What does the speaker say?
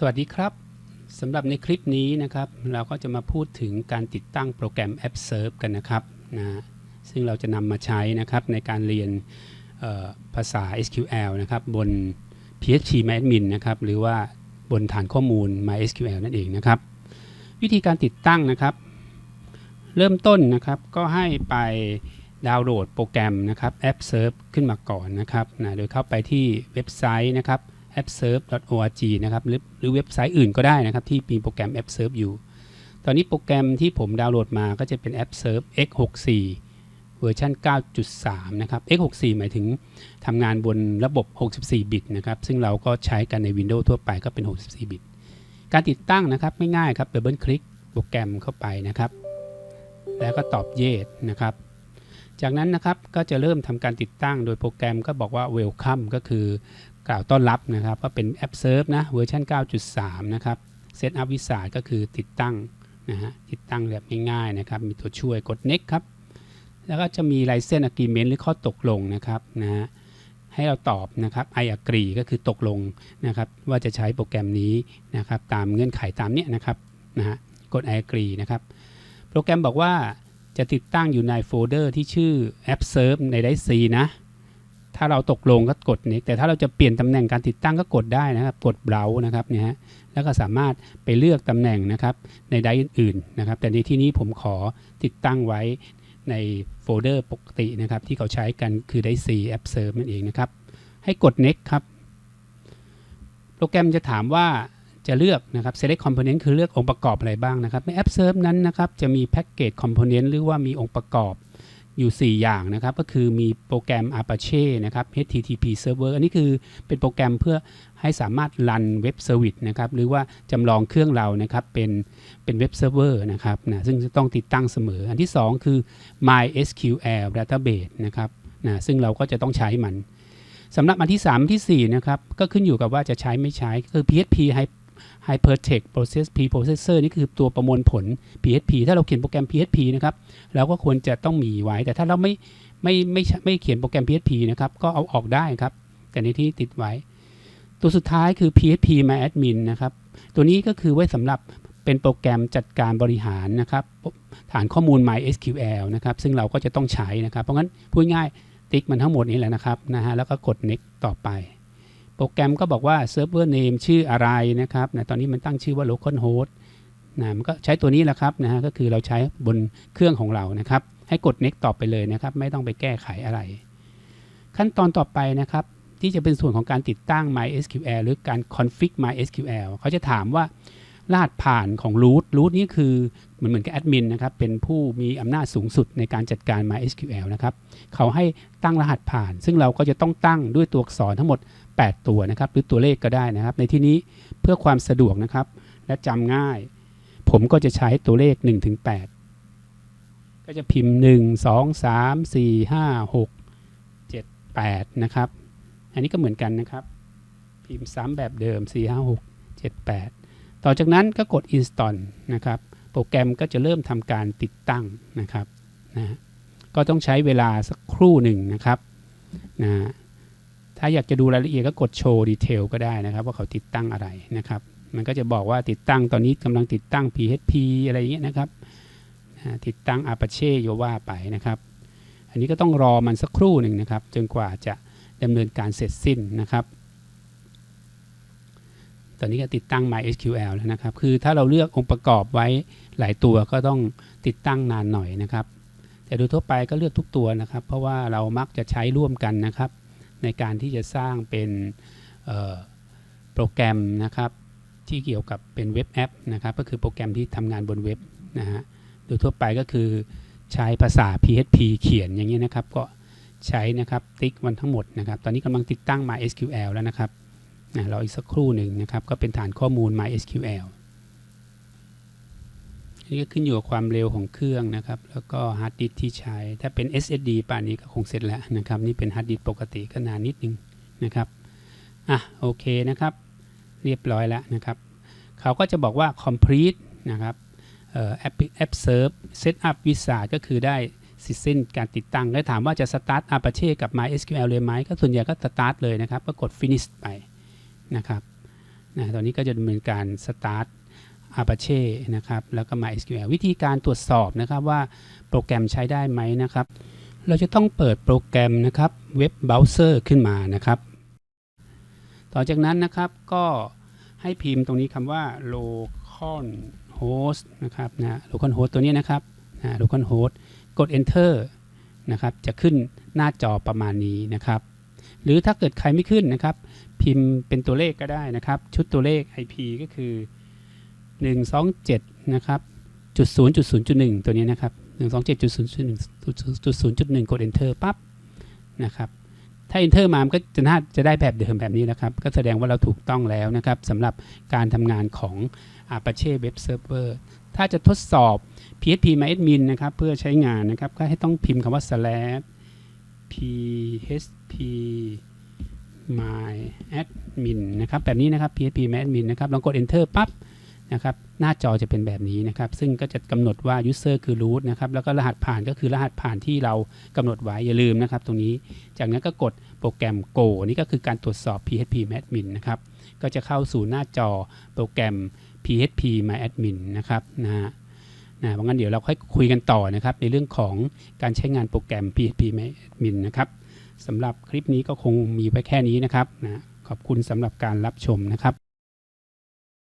สวัสดีครับสำหรับในคลิปนี้นะครับ เราก็จะมาพูดถึงการติดตั้งโปรแกรม App Serve กันนะครับนะซึ่งเราจะนำมาใช้นะครับในการเรียนภาษา SQL นะครับบน PHP MyAdmin นะครับหรือว่าบนฐานข้อมูล MySQL นั่นเองนะครับ วิธีการติดตั้งนะครับ เริ่มต้นนะครับก็ให้ไปดาวน์โหลดโปรแกรมนะครับ App Serve ขึ้นมาก่อนนะครับนะโดยเข้าไปที่เว็บไซต์นะครับ appserve.org นะครับหรือหรือเว็บไซต์อื่นก็ได้นะครับ ที่มีโปรแกรม AppServe อยู่ ตอนนี้โปรแกรมที่ผมดาวน์โหลดมาก็จะเป็น AppServe x64 เวอร์ชัน9.3 นะครับ x64 หมายถึงทำงานบนระบบ 64 บิตนะครับ ซึ่งเราก็ใช้กันใน Windows ทั่วไปก็เป็น 64 บิต การติดตั้งนะครับไม่ง่ายครับดับเบิลคลิกโปรแกรมเข้าไปนะครับ แล้วก็ตอบ yes นะครับ จากนั้นนะครับก็จะเริ่มทำการติดตั้งโดยโปรแกรมก็บอกว่า welcome ก็คือ กล่าวต้อนรับนะครับก็เป็น App Serve นะเวอร์ชัน9.3 นะครับ Set up วิสาก็คือติดตั้งนะฮะติดตั้งแบบง่ายๆนะครับมีตัวช่วยกด next ครับ แล้วก็จะมี license agreement หรือข้อตกลงนะครับนะฮะให้เราตอบนะครับ I agree ก็คือตกลงนะครับว่าจะใช้โปรแกรมนี้นะครับตามเงื่อนไขตามเนี้ยนะครับนะฮะกด I agree นะครับ โปรแกรมบอกว่าจะติดตั้งอยู่ในโฟลเดอร์ที่ชื่อ App Serve ใน Drive C นะ ถ้าเราตกลงก็กด next แต่ถ้าเราจะเปลี่ยนตำแหน่งการติดตั้งก็กดได้นะครับ กด browse นะครับเนี่ยฮะแล้วก็สามารถไปเลือกตำแหน่งนะครับในไดร์อื่นๆนะครับ แต่ในที่นี้ผมขอติดตั้งไว้ในโฟลเดอร์ปกตินะครับ ที่เขาใช้กันคือไดร์ C App Serve นั่นเองนะครับ ให้กด next ครับ โปรแกรมจะถามว่าจะเลือกนะครับ select component คือเลือกองค์ประกอบอะไรบ้างนะครับ ใน App Serve นั้นนะครับ จะมี package component หรือว่ามีองค์ประกอบ อยู่ 4 อย่างนะครับ ก็คือมีโปรแกรม Apache นะครับ HTTP Server อันนี้คือเป็นโปรแกรมเพื่อให้สามารถรันเว็บเซอร์วิสนะครับ หรือว่าจำลองเครื่องเรานะครับ เป็นเป็นเว็บเซิร์ฟเวอร์นะครับนะซึ่งจะต้องติดตั้งเสมอ อันที่ 2 คือ MySQL Database นะครับนะซึ่งเราก็จะต้องใช้มันสำหรับอันที่ 3 ทีสี่4 นะครับ ก็ขึ้นอยู่กับว่าจะใช้ไม่ใช้คือ PHP Hypertext Process P Processor นี่คือตัวประมวลผล PHP ถ้าเราเขียนโปรแกรม PHP นะครับเราก็ควรจะต้องมีไว้ แต่ถ้าเราไม่ไม่ไม่ไม่เขียนโปรแกรม PHP นะครับก็เอาออกได้ครับ แต่ในที่ติดไว้ ตัวสุดท้ายคือ PHP MyAdmin นะครับตัวนี้ก็คือไว้สำหรับเป็นโปรแกรมจัดการบริหารนะครับฐานข้อมูล MySQL นะครับซึ่งเราก็จะต้องใช้นะครับ เพราะงั้นพูดง่ายติ๊กมันทั้งหมดนี้แหละนะครับนะฮะแล้วก็กด next ต่อไป โปรแกรมก็บอกว่า server name ชื่ออะไรนะครับนะตอนนี้มันตั้งชื่อว่า localhost นะมันก็ใช้ตัวนี้แหละครับนะฮะก็คือเราใช้บนเครื่องของเรานะครับ ให้กด next ต่อไปเลยนะครับ ไม่ต้องไปแก้ไขอะไร ขั้นตอนต่อไปนะครับ ที่จะเป็นส่วนของการติดตั้ง MySQL หรือการ config MySQL เขาจะถามว่ารหัสผ่านของ root root นี่คือเหมือนเหมือนกับแอดมินนะครับ เป็นผู้มีอำนาจสูงสุดในการจัดการ MySQL นะครับ เขาให้ตั้งรหัสผ่าน ซึ่งเราก็จะต้องตั้งด้วยตัวอักษรทั้งหมด 8 ตัวนะครับ หรือตัวเลขก็ได้นะครับ ในที่นี้เพื่อความสะดวกนะครับ และจำง่าย ผมก็จะใช้ตัวเลข1-8ก็จะพิมพ์ 1 2 3 4 5 6 7 8 นะครับ อันนี้ก็เหมือนกันนะครับ พิมพ์ซ้ำแบบเดิม 4 5 6 7 8 ต่อจากนั้นก็กด install นะครับ โปรแกรมก็จะเริ่มทำการติดตั้งนะครับนะก็ต้องใช้เวลาสักครู่หนึ่งนะครับนะ ถ้าอยากจะดูรายละเอียดก็กดโชว์ดีเทลก็ได้นะครับ ว่าเขาติดตั้งอะไรนะครับ มันก็จะบอกว่าติดตั้งตอนนี้กำลังติดตั้ง PHP อะไรอย่างเงี้ยนะครับติดตั้ง Apache โยว่าไปนะครับ อันนี้ก็ต้องรอมันสักครู่หนึ่งนะครับ จนกว่าจะดำเนินการเสร็จสิ้นนะครับ ตอนนี้ก็ติดตั้ง MySQL แล้วนะครับ คือถ้าเราเลือกองค์ประกอบไว้หลายตัวก็ต้องติดตั้งนานหน่อยนะครับ แต่โดยทั่วไปก็เลือกทุกตัวนะครับ เพราะว่าเรามักจะใช้ร่วมกันนะครับ ในการที่จะสร้างเป็นโปรแกรมนะครับที่เกี่ยวกับเป็นเว็บแอปนะครับก็คือโปรแกรมที่ทำงานบนเว็บนะฮะโดยทั่วไปก็คือใช้ภาษา PHP เขียนอย่างนี้ยนะครับ ก็ใช้นะครับติ๊กมันทั้งหมดนะครับ ตอนนี้กำลังติดตั้ง MySQL แล้วนะครับนะเราอีกสักครู่หนึ่งนะครับ ก็เป็นฐานข้อมูล MySQL นี่ก็ขึ้นอยู่กับความเร็วของเครื่องนะครับ แล้วก็ฮาร์ดดิสก์ที่ใช้ ถ้าเป็น SSD ป่านนี้ก็คงเสร็จแล้วนะครับ นี่เป็นฮาร์ดดิสก์ปกติก็นานนิดนึงนะครับ อะโอเคนะครับ เรียบร้อยแล้วนะครับ เขาก็จะบอกว่า complete นะครับเอ่อ app app serve setup wizard ก็คือได้สร็จสิ้นการติดตั้ง แล้วถามว่าจะ start Apache กับ MySQL เลยไหม ก็ส่วนใหญ่ก็ start เลยนะครับ ก็กด finish ไปนะครับนะตอนนี้ก็จะดำเนินการ start Apache นะครับแล้วก็ MySQL วิธีการตรวจสอบนะครับว่าโปรแกรมใช้ได้ไหมนะครับ เราจะต้องเปิดโปรแกรมนะครับเว็บเบราว์เซอร์ขึ้นมานะครับ ต่อจากนั้นนะครับก็ให้พิมพ์ตรงนี้คำว่า localhost นะครับนะ localhost ตัวนี้นะครับนะ localhost กด enter นะครับจะขึ้นหน้าจอประมาณนี้นะครับ หรือถ้าเกิดใครไม่ขึ้นนะครับ พิมพ์เป็นตัวเลขก็ได้นะครับ ชุดตัวเลข IP ก็คือ 127นะครับจุด0จุด0จุด1ตัวนี้นะครับ127จุด0จุด1จุด0จุด1กด enter ปั๊บนะครับถ้า enter มามันก็จะน่าจะได้แบบเดิมแบบนี้นะครับ ก็แสดงว่าเราถูกต้องแล้วนะครับสำหรับการทำงานของ Apache Web Server ถ้าจะทดสอบ PHP MyAdmin นะครับ เพื่อใช้งานนะครับ ก็ให้ต้องพิมพ์คำว่า slash php myadmin นะครับ แบบนี้นะครับ php myadmin นะครับลองกด enter ปั๊บ นะครับหน้าจอจะเป็นแบบนี้นะครับ ซึ่งก็จะกำหนดว่า user คือ root นะครับแล้วก็รหัสผ่านก็คือรหัสผ่านที่เรากำหนดไว้อย่าลืมนะครับ ตรงนี้จากนั้นก็กดโปรแกรม go นี่ก็คือการตรวจสอบ php Admin นะครับก็จะเข้าสู่หน้าจอโปรแกรม php myadmin นะครับนะฮะนะเพราะงั้นเดี๋ยวเราค่อยคุยกันต่อนะครับ ในเรื่องของการใช้งานโปรแกรม php myadmin นะครับสำหรับคลิปนี้ก็คงมีไว้แค่นี้นะครับนะขอบคุณสำหรับการรับชมนะครับ